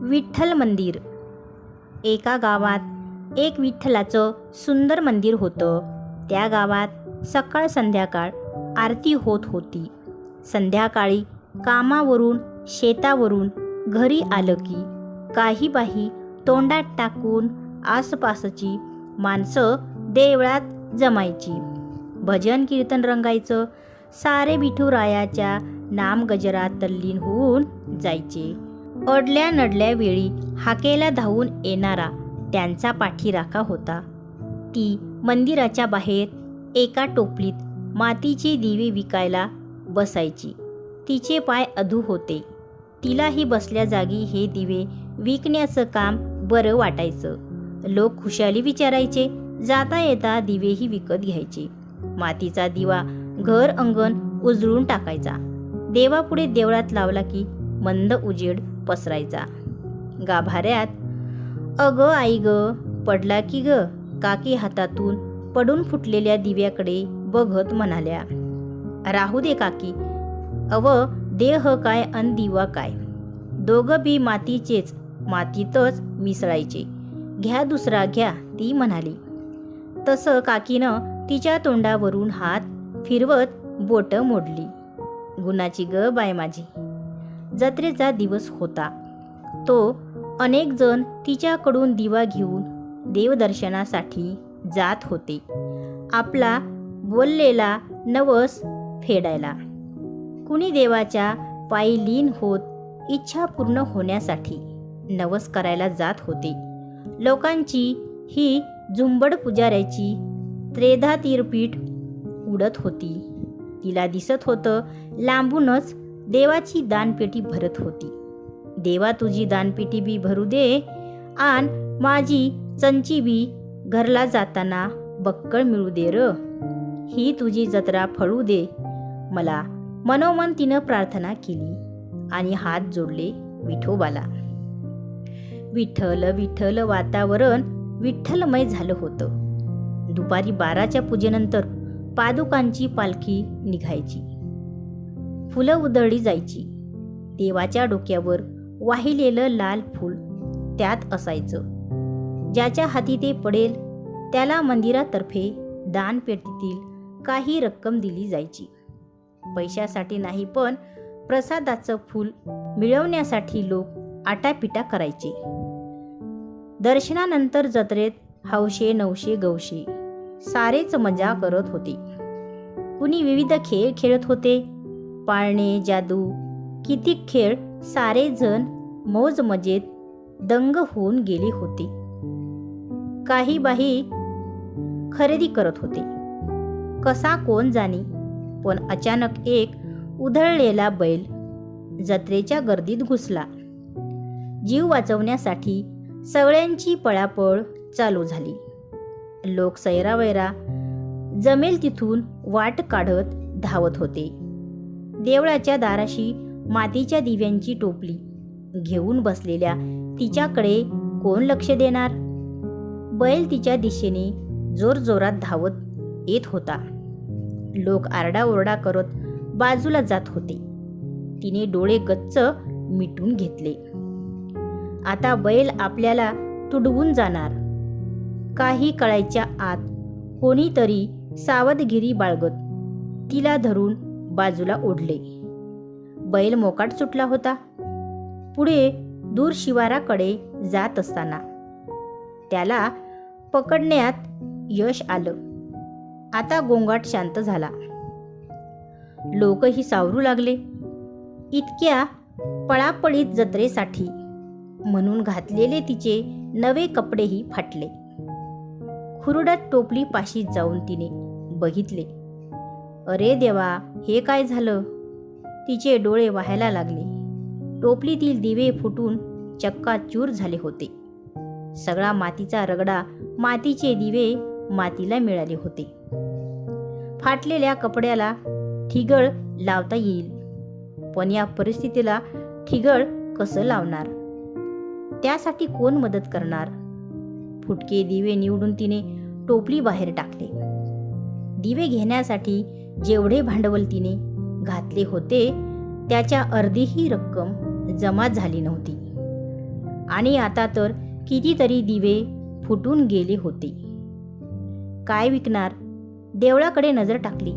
विठ्ठल मंदिर. एका गावात एक विठ्ठलाचं सुंदर मंदिर होतं. त्या गावात सकाळ संध्याकाळ आरती होत होती. संध्याकाळी कामावरून शेतावरून घरी आलं की काही बाही तोंडात टाकून आसपासची माणसं देवळात जमायची. भजन कीर्तन रंगायचं. सारे विठुरायाच्या नामगजरात तल्लीन होऊन जायचे. अडल्या नडल्या वेळी हाकेला धावून येणारा त्यांचा पाठीराखा होता. ती मंदिराच्या बाहेर एका टोपलीत मातीचे दिवे विकायला बसायची. तिचे पाय अधू होते. तिलाही बसल्या जागी हे दिवे विकण्याचं काम बरं वाटायचं. लोक खुशाली विचारायचे जाता येता दिवेही विकत घ्यायचे. मातीचा दिवा घर अंगण उजळून टाकायचा. देवापुढे देवळात लावला की मंद उजेड पसरायचा. गाभाऱ्यात अग आई ग पडला की ग काकी हातातून पडून फुटलेल्या दिव्याकडे बघत म्हणाल्या राहू दे काकी अव देह काय अन दिवा काय? दोघं बी मातीचेच मातीतच मिसळायचे. घ्या दुसरा घ्या ती म्हणाली. तसं काकीनं तिच्या तोंडावरून हात फिरवत बोट मोडली. गुणाची ग बाय माझी जत्रेचा दिवस होता. तो अनेक जण तिच्याकडून दिवा घेऊन देवदर्शनासाठी जात होते. आपला बोललेला नवस फेडायला. कुणी देवाच्या पायी लीन होत इच्छा पूर्ण होण्यासाठी नवस करायला जात होते. लोकांची ही झुंबड पुजाऱ्याची त्रेधा तीरपीठ उडत होती. तिला दिसत होतं लांबूनच देवाची दानपेटी भरत होती. देवा तुझी दानपेटी बी भरू दे आन माझी चंची बी घरला जाताना बक्कळ मिळू दे र. ही तुझी जत्रा फळू दे. मला मनोमन तिनं प्रार्थना केली आणि हात जोडले विठोबाला. विठ्ठल विठ्ठल वातावरण विठ्ठलमय झालं होतं. दुपारी बाराच्या पूजेनंतर पादुकांची पालखी निघायची. फुलं उधळली जायची. देवाच्या डोक्यावर वाहिलेलं लाल फूल त्यात असायचं. ज्याच्या हाती ते पडेल त्याला मंदिरातर्फे दानपेटीतील काही रक्कम दिली जायची. पैशासाठी नाही पण प्रसादाचं फूल मिळवण्यासाठी लोक आटापिटा करायचे. दर्शनानंतर जत्रेत हौशे नवशे गवशे सारेच मजा करत होते. कुणी विविध खेळ खेळत होते पाळणे जादू किती खेळ सारे जण मौज मजेत दंग होऊन गेले होते. काही बाही खरेदी करत होते. कसा कोण जाणे? पण अचानक एक उधळलेला बैल जत्रेच्या गर्दीत घुसला. जीव वाचवण्यासाठी सगळ्यांची पळापळ चालू झाली. लोक सैरावैरा जमेल तिथून वाट काढत धावत होते. देवळाच्या दाराशी मातीच्या दिव्यांची टोपली घेऊन बसलेल्या तिच्याकडे कोण लक्ष देणार? बैल तिच्या दिशेने जोरजोरात धावत येत होता. लोक आरडाओरडा करत बाजूला जात होते. तिने डोळे गच्च मिटून घेतले. आता बैल आपल्याला तुडवून जाणार. काही कळायच्या आत कोणीतरी सावधगिरी बाळगत तिला धरून बाजूला ओढले. बैल मोकाट सुटला होता. पुढे दूर शिवाराकडे जात असताना त्याला पकडण्यात यश आलं. आता गोंगाट शांत झाला. लोकही सावरू लागले. इतक्या पळापळीत जत्रेसाठी म्हणून घातलेले तिचे नवे कपडेही फाटले. खुरडत टोपली पाशी जाऊन तिने बघितले. अरे देवा हे काय झालं? तिचे डोळे वाहायला लागले. टोपलीतील दिवे फुटून चक्काचूर झाले होते. सगळा मातीचा रगडा मातीचे दिवे मातीला मिळाले होते. फाटलेल्या कपड्याला ठिगळ लावता येईल. पण या परिस्थितीला ठिगळ कसं लावणार? त्यासाठी कोण मदत करणार? फुटके दिवे निवडून तिने टोपली बाहेर टाकले. दिवे घेण्यासाठी जेवढे भांडवल तिने घातले होते त्याच्या अर्धीही रक्कम जमा झाली नव्हती. आणि आता तर कितीतरी दिवे फुटून गेले होते. काय विकणार? देवळाकडे नजर टाकली.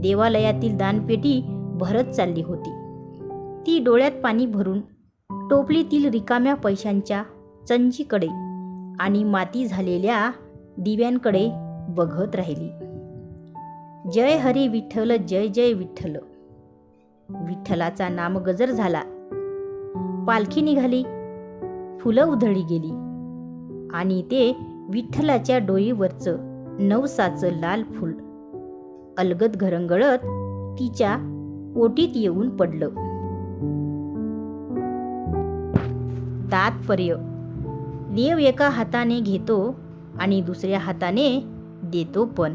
देवालयातील दानपेटी भरत चालली होती. ती डोळ्यात पाणी भरून टोपलीतील रिकाम्या पैशांच्या चंचीकडे आणि माती झालेल्या दिव्यांकडे बघत राहिली. जय हरी विठ्ठल जय जय विठ्ठल. विठ्ठलाचा नाम गजर झाला. पालखी निघाली. फुलं उधळी गेली. आणि ते विठ्ठलाच्या डोईवरचं नवसाचं लाल फूल. अलगद घरंगळत तिच्या ओटीत येऊन पडलं. तात्पर्य. देव एका हाताने घेतो आणि दुसऱ्या हाताने देतो पण.